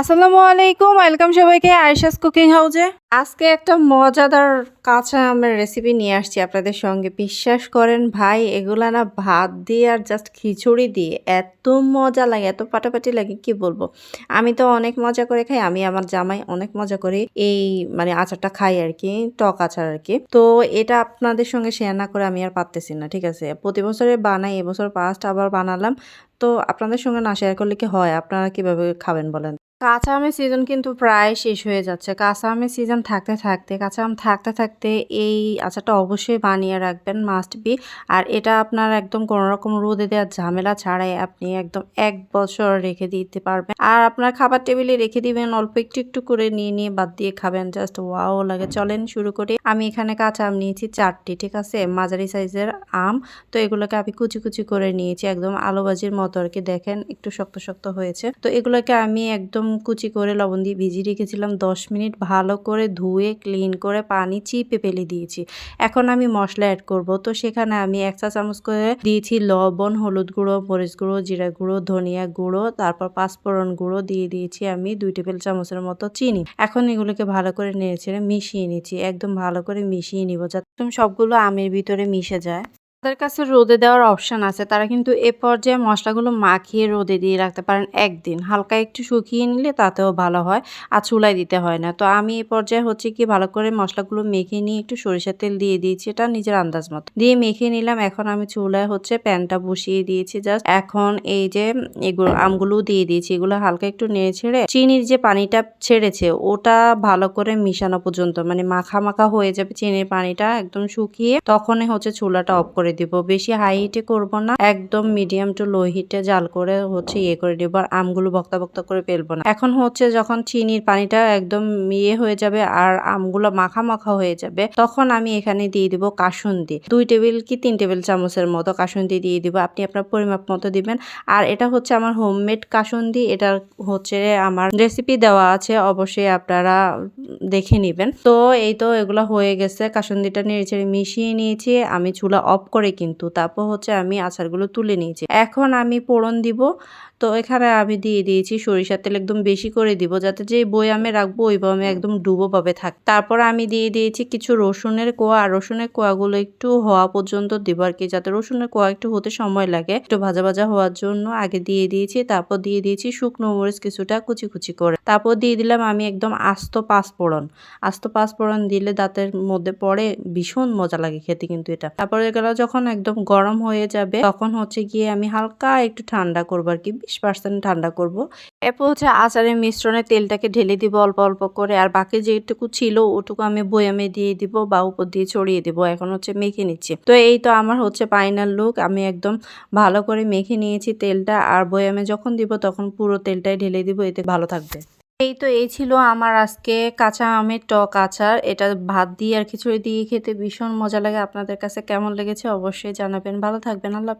আসসালামু আলাইকুম, ওয়েলকাম সবাইকে আয়েশাস কুকিং হাউজে। আজকে একটা মজাদার কাঁচা আমের রেসিপি নিয়ে আসছি আপনাদের সঙ্গে। বিশ্বাস করেন ভাই, এগুলা না ভাত দিয়ে আর জাস্ট খিচুড়ি দিয়ে এত মজা লাগে, এত পাটাপাটি লাগে, কি বলব? আমি তো অনেক মজা করে খাই, আমি আমার জামাই অনেক মজা করে এই মানে আচারটা খাই আর কি, টক আচার আর কি। তো এটা আপনাদের সঙ্গে শেয়ার না করে আমি আর পারতেছি না, ঠিক আছে? প্রতি বছরে বানাই, এবছর পাঁচটা আবার বানালাম। তো আপনাদের সঙ্গে না শেয়ার করলে কি হয়? আপনারা কীভাবে খাবেন বলেন? কাঁচা আমের সিজন কিন্তু প্রায় শেষ হয়ে যাচ্ছে। কাঁচা আমের সিজন থাকতে থাকতে কাঁচা আম থাকতে থাকতে এই আচারটা অবশ্যই বানিয়ে রাখবেন মাস্ট বি আর এটা আপনার একদম কোনো রকম রোদে দেওয়ার ঝামেলা ছাড়াই আপনি একদম এক বছর রেখে দিতে পারবেন। আর আপনার খাবার টেবিলে রেখে দিবেন, অল্প একটু একটু করে নিয়ে নিয়ে বাদ দিয়ে খাবেন। জাস্ট ওয়াও লাগে। চলেন শুরু করি। আমি এখানে কাঁচা আম নিয়েছি চারটি, ঠিক আছে? মাঝারি সাইজের আম। তো এগুলোকে আমি কুচি কুচি করে নিয়েছি। একদম আলু ভাজির মতো আর কি। দেখেন, একটু শক্ত শক্ত হয়েছে। তো এগুলোকে আমি একদম কুচি করে লবণ দিয়ে ভিজিয়ে রেখেছিলাম দশ মিনিট। ভালো করে ধুয়ে ক্লিন করে পানি চিপে ফেলে দিয়েছি। এখন আমি মশলা অ্যাড করব। তো সেখানে আমি এক চা চামচ করে দিয়েছি লবণ, হলুদ গুঁড়ো, মরিচ গুঁড়ো, জিরা গুঁড়ো, ধনিয়া গুঁড়ো, তারপর পাঁচফোড়ন গুঁড়ো, দিয়ে দিয়েছি আমি দুই টেবিল চামচের মতো চিনি। এখন এগুলোকে ভালো করে নেড়ে ছেড়ে মিশিয়ে নিচ্ছি। একদম ভালো করে মিশিয়ে নিব যাতে সবগুলো আমের ভিতরে মিশে যায়। তাদের কাছে রোদে দেওয়ার অপশান আছে। তারা কিন্তু এ পর্যায়ে মশলাগুলো মাখিয়ে রোদে দিয়ে রাখতে পারেন একদিন। হালকা একটু শুকিয়ে নিলে তাতেও ভালো হয়, আর চুলায় দিতে হয় না। তো আমি এ পর্যায়ে হচ্ছে কি, ভালো করে মশলাগুলো মেখে নিয়ে একটু সরিষার তেল দিয়ে দিয়েছি, এটা নিজের আন্দাজ মতো। দিয়ে মেখে নিলাম, এখন আমি চুলায় হচ্ছে প্যানটা বসিয়ে দিয়েছি জাস্ট এখন এই যে এগুলো আমগুলো দিয়ে দিয়েছি, এগুলো হালকা একটু নেড়ে ছেড়ে চিনির যে পানিটা ছেড়েছে, ওটা ভালো করে মিশানো পর্যন্ত মানে মাখা মাখা হয়ে যাবে চিনির পানিটা একদম শুকিয়ে, তখনই হচ্ছে চুলাটা অফ করে দিব। বেশি হাই হিটে করব না। একদম মিডিয়াম টু লো হিটে জাল করে হচ্ছে ইয়ে করে দিব আর আমগুলো বক্তা বক্তা করে ফেলব না। এখন হচ্ছে যখন চিনির পানিটা একদম ইয়ে হয়ে যাবে আর আমগুলো মাখা মাখা হয়ে যাবে, তখন আমি এখানে দিয়ে দিব কাসুন্দি। দুই টেবিল কি তিন টেবিল চামচের মতো কাসুন্দি দিয়ে দিব। আপনি আপনার পরিমাপ মতো দিবেন। আর এটা হচ্ছে আমার হোমমেড কাসুন্দি। এটা হচ্ছে আমার রেসিপি দেওয়া আছে। অবশ্যই আপনারা দেখে নেবেন। তো এই তো এগুলো হয়ে গেছে। কাসুন্দিটা নেড়ে মিশিয়ে নিয়েছি। আমি চুলা অফ করে কিন্তু। তারপর হচ্ছে আমি আচারগুলো তুলে নিয়েছি। এখন আমি পোড়ন দিব। তো এখানে আমি দিয়ে দিয়েছি সরিষার তেল একদম বেশি করে দিব যাতে যে বয়ামে রাখব ওই বয়ামে একদম ডুবো ভাবে থাক। তারপর আমি দিয়ে দিয়েছি কিছু রসুনের কোয়া। আর রসুনের কোয়াগুলো একটু হওয়া পর্যন্ত দিব আর কি, যাতে রসুনের কোয়া একটু হতে সময় লাগে। একটু ভাজা ভাজা হওয়ার জন্য আগে দিয়ে দিয়েছি, তারপর দিয়ে দিয়েছি শুকনো মরিচ কিছুটা কুচি কুচি করে। তারপর দিয়ে দিলাম আমি একদম আস্ত পাঁচফোড়ন আস্ত পাঁচফোড়ন দিলে দাঁতের মধ্যে পড়ে ভীষণ মজা লাগে খেতে কিন্তু এটা। তারপরে গেল যখন একদম গরম হয়ে যাবে, তখন হচ্ছে গিয়ে আমি হালকা একটু ঠান্ডা করব আর কি, বিশ পার্সেন্ট ঠান্ডা করব। এরপর হচ্ছে আচারের মিশ্রণে তেলটাকে ঢেলে দিব অল্প অল্প করে, আর বাকি যেটুকু ছিল ওটুকু আমি বয়ামে দিয়ে দিব বা উপর দিয়ে ছড়িয়ে দিব, এখন হচ্ছে মেখে নিচ্ছি তো এই তো আমার হচ্ছে ফাইনাল লুক আমি একদম ভালো করে মেখে নিয়েছি তেলটা, আর বয়ামে যখন দিব তখন পুরো তেলটাই ঢেলে দিব, এতে ভালো থাকবে এই তো এই ছিল আমার আজকে কাঁচা আমের টক আচার। এটা ভাত দিয়ে আর খিচুড়ি দিয়ে খেতে ভীষণ মজা লাগে। আপনাদের কাছে কেমন লেগেছে অবশ্যই জানাবেন। ভালো থাকবেন। আল্লাহ